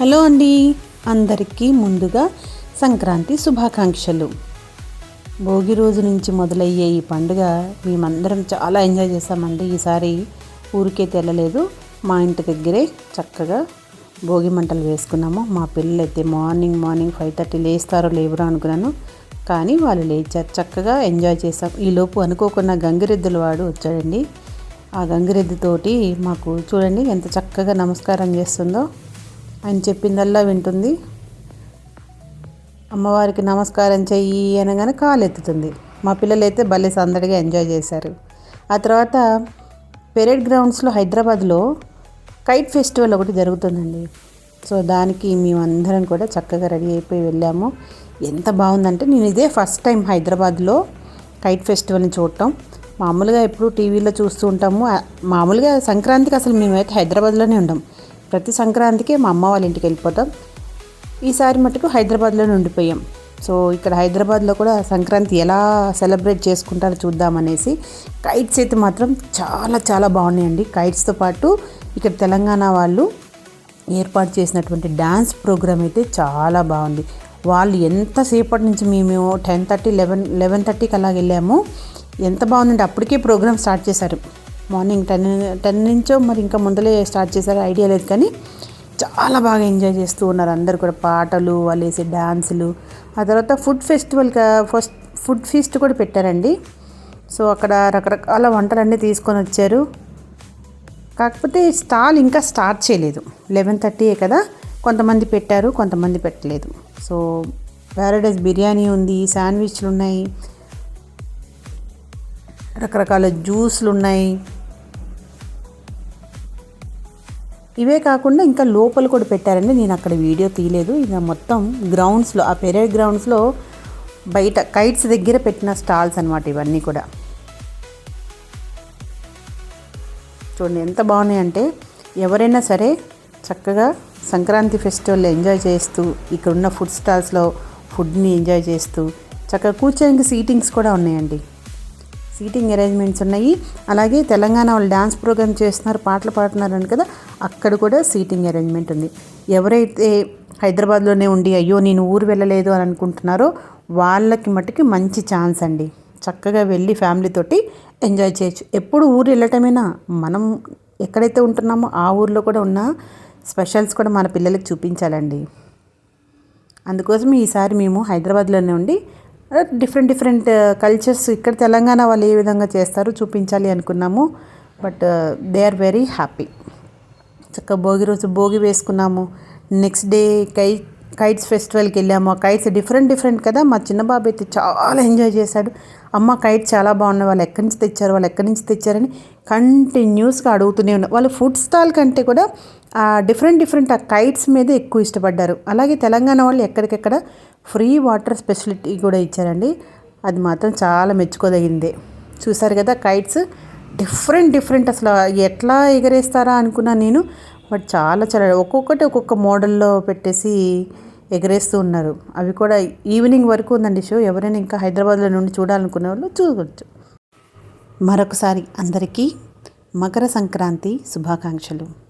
Hello అండి. అందరికీ ముందుగా సంక్రాంతి శుభాకాంక్షలు. భోగి రోజు నుంచి మొదలయ్యే ఈ పండుగ మేమందరం చాలా ఎంజాయ్ చేసామండి ఈసారి ఊరికే తెల్లలేదు మా ఇంటి దగ్గరే చక్కగా భోగి మంటలు వేసుకున్నాము. మా పిల్లలు అయితే మార్నింగ్ మార్నింగ్ ఫైవ్ థర్టీ లేస్తారో లేవురా అనుకున్నాను. కానీ వాళ్ళు లేచారు. చక్కగా ఎంజాయ్ చేసాం ఈలోపు అనుకోకుండా గంగిరెద్దుల వాడు వచ్చాడండి. ఆ గంగిరెద్దుతోటి మాకు చూడండి ఎంత చక్కగా నమస్కారం చేస్తుందో. ఆయన చెప్పిందల్లా వింటుంది. అమ్మవారికి నమస్కారం చెయ్యి అనగానే కాలు ఎత్తుతుంది మా పిల్లలు అయితే భలే సందడిగా ఎంజాయ్ చేశారు. ఆ తర్వాత పెరేడ్ గ్రౌండ్స్లో హైదరాబాద్లో కైట్ ఫెస్టివల్ ఒకటి జరుగుతుందండి. సో దానికి మేమందరం కూడా చక్కగా రెడీ అయిపోయి వెళ్ళాము. ఎంత బాగుందంటే నేను ఇదే ఫస్ట్ టైం హైదరాబాద్లో కైట్ ఫెస్టివల్ని చూడటం. మామూలుగా ఎప్పుడు టీవీలో చూస్తూ ఉంటాము. మామూలుగా సంక్రాంతికి అసలు మేమైతే హైదరాబాద్లోనే ఉంటాం ప్రతి సంక్రాంతికి మా అమ్మ వాళ్ళ ఇంటికి వెళ్ళిపోతాం. ఈసారి మటుకు హైదరాబాద్లోనే ఉండిపోయాం. సో ఇక్కడ హైదరాబాద్లో కూడా సంక్రాంతి ఎలా సెలబ్రేట్ చేసుకుంటారో చూద్దామనేసి కైట్స్ అయితే మాత్రం చాలా చాలా బాగున్నాయండి. కైట్స్తో పాటు ఇక్కడ తెలంగాణ వాళ్ళు ఏర్పాటు చేసినటువంటి డ్యాన్స్ ప్రోగ్రామ్ అయితే చాలా బాగుంది. వాళ్ళు ఎంతసేపటి నుంచి మేము టెన్ థర్టీ లెవెన్ లెవెన్ థర్టీకి అలా వెళ్ళాము ఎంత బాగుందంటే అప్పటికే ప్రోగ్రామ్ స్టార్ట్ చేశారు. మార్నింగ్ టెన్ టెన్ నుంచో మరి ఇంకా ముందలే స్టార్ట్ చేశారు. ఐడియా లేదు కానీ చాలా బాగా ఎంజాయ్ చేస్తూ ఉన్నారు అందరు కూడా. పాటలు వాళ్ళు వేసే డ్యాన్సులు ఆ తర్వాత food festival first food feast కూడా పెట్టారండి. సో అక్కడ రకరకాల వంటలన్నీ తీసుకొని వచ్చారు. కాకపోతే స్టాల్ ఇంకా స్టార్ట్ చేయలేదు. లెవెన్ థర్టీయే కదా. కొంతమంది పెట్టారు కొంతమంది పెట్టలేదు. సో ప్యారడైజ్ బిర్యానీ ఉంది శాండ్విచ్లు ఉన్నాయి. రకరకాల జ్యూస్లు ఉన్నాయి. ఇవే కాకుండా ఇంకా లోపల కూడా పెట్టారండి. నేను అక్కడ వీడియో తీయలేదు. ఇక మొత్తం గ్రౌండ్స్లో ఆ పెరేడ్ గ్రౌండ్స్లో బయట కైట్స్ దగ్గర పెట్టిన స్టాల్స్ అనమాట ఇవన్నీ కూడా. చూడండి ఎంత బాగున్నాయి అంటే ఎవరైనా సరే చక్కగా సంక్రాంతి ఫెస్టివల్ ఎంజాయ్ చేస్తూ ఇక్కడ ఉన్న ఫుడ్ స్టాల్స్లో ఫుడ్ని ఎంజాయ్ చేస్తూ చక్కగా కూర్చోడానికి సీటింగ్స్ కూడా ఉన్నాయండి. సీటింగ్ అరేంజ్మెంట్స్ ఉన్నాయి. అలాగే తెలంగాణ వాళ్ళు డ్యాన్స్ ప్రోగ్రామ్ చేస్తున్నారు పాటలు పాడుతున్నారు కదా అక్కడ కూడా సీటింగ్ అరేంజ్మెంట్ ఉంది. ఎవరైతే హైదరాబాద్లోనే ఉండి అయ్యో నేను ఊరు వెళ్ళలేదు అని అనుకుంటున్నారో వాళ్ళకి మట్టుకి మంచి ఛాన్స్ అండి. చక్కగా వెళ్ళి ఫ్యామిలీతోటి ఎంజాయ్ చేయొచ్చు. ఎప్పుడు ఊరు వెళ్ళటమేనా? మనం ఎక్కడైతే ఉంటున్నామో ఆ ఊర్లో కూడా ఉన్న స్పెషల్స్ కూడా మన పిల్లలకి చూపించాలండి. అందుకోసం ఈసారి మేము హైదరాబాద్లోనే ఉండి డిఫరెంట్ డిఫరెంట్ కల్చర్స్ ఇక్కడ తెలంగాణ వాళ్ళు ఏ విధంగా చేస్తారో చూపించాలి అనుకున్నాము. But they are very happy చక్కగా భోగి రోజు భోగి వేసుకున్నాము. నెక్స్ట్ డే కై కైట్స్ ఫెస్టివల్కి వెళ్ళాము. ఆ కైట్స్ డిఫరెంట్ డిఫరెంట్ కదా. మా చిన్న బాబు అయితే చాలా ఎంజాయ్ చేశాడు. అమ్మ కైట్స్ చాలా బాగున్నాయి. వాళ్ళు ఎక్కడి నుంచి తెచ్చారు? వాళ్ళు ఎక్కడి నుంచి తెచ్చారని కంటిన్యూస్గా అడుగుతూనే ఉన్నారు వాళ్ళు ఫుడ్ స్టాల్ కంటే కూడా డిఫరెంట్ డిఫరెంట్ ఆ కైట్స్ మీద ఎక్కువ ఇష్టపడ్డారు. అలాగే తెలంగాణ వాళ్ళు ఎక్కడికెక్కడ ఫ్రీ వాటర్ స్పెషలిటీ కూడా ఇచ్చారండి. అది మాత్రం చాలా మెచ్చుకోదగిందే. చూసారు కదా కైట్స్ డిఫరెంట్ డిఫరెంట్ అసలు ఎట్లా ఎగరేస్తారా అనుకున్నా నేను బట్ చాలా చాలా ఒక్కొక్కటి ఒక్కొక్క మోడల్లో పెట్టేసి ఎగరేస్తూ ఉన్నారు. అవి కూడా ఈవినింగ్ వరకు ఉందండి షో ఎవరైనా ఇంకా హైదరాబాద్లో నుండి చూడాలనుకునే వాళ్ళు చూడవచ్చు మరొకసారి అందరికీ మకర సంక్రాంతి శుభాకాంక్షలు.